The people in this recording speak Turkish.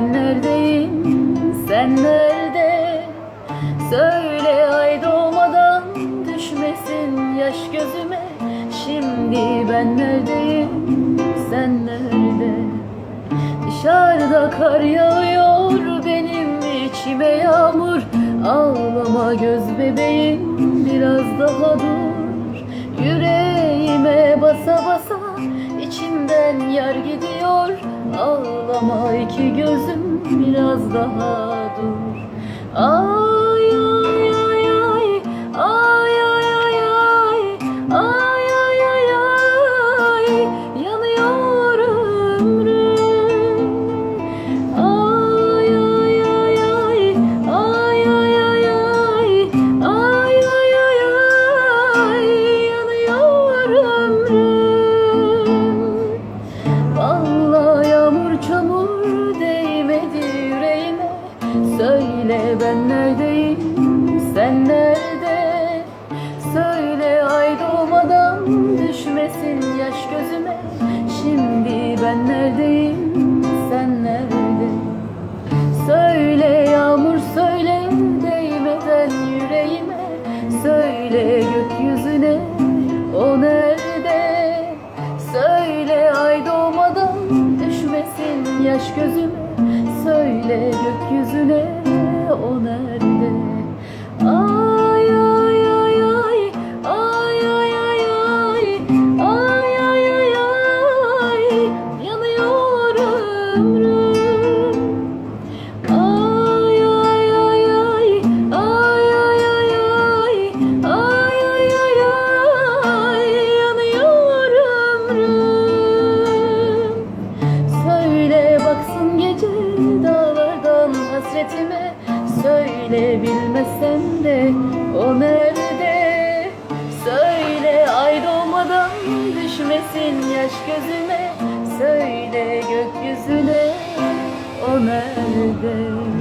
Ben neredeyim, sen nerede? Söyle ay doğmadan düşmesin yaş gözüme. Şimdi ben neredeyim, sen nerede? Dışarıda kar yağıyor benim içime yağmur. Ağlama göz bebeğim biraz daha dur. Yüreğime basa basa içimden yer gidiyor Ağlama iki gözüm biraz daha dur. Ay ben neredeyim sen nerede? Söyle ay doğmadan düşmesin yaş gözüme. Şimdi ben neredeyim? Sen nerede? Söyle yağmur söyle değmeden yüreğime. Söyle gökyüzüne o nerede? Söyle ay doğmadan düşmesin yaş gözüme. Söyle gökyüzüne onardı. Söyle bilmesem de o nerede? Söyle ay doğmadan düşmesin yaş gözüme. Söyle gökyüzüne o nerede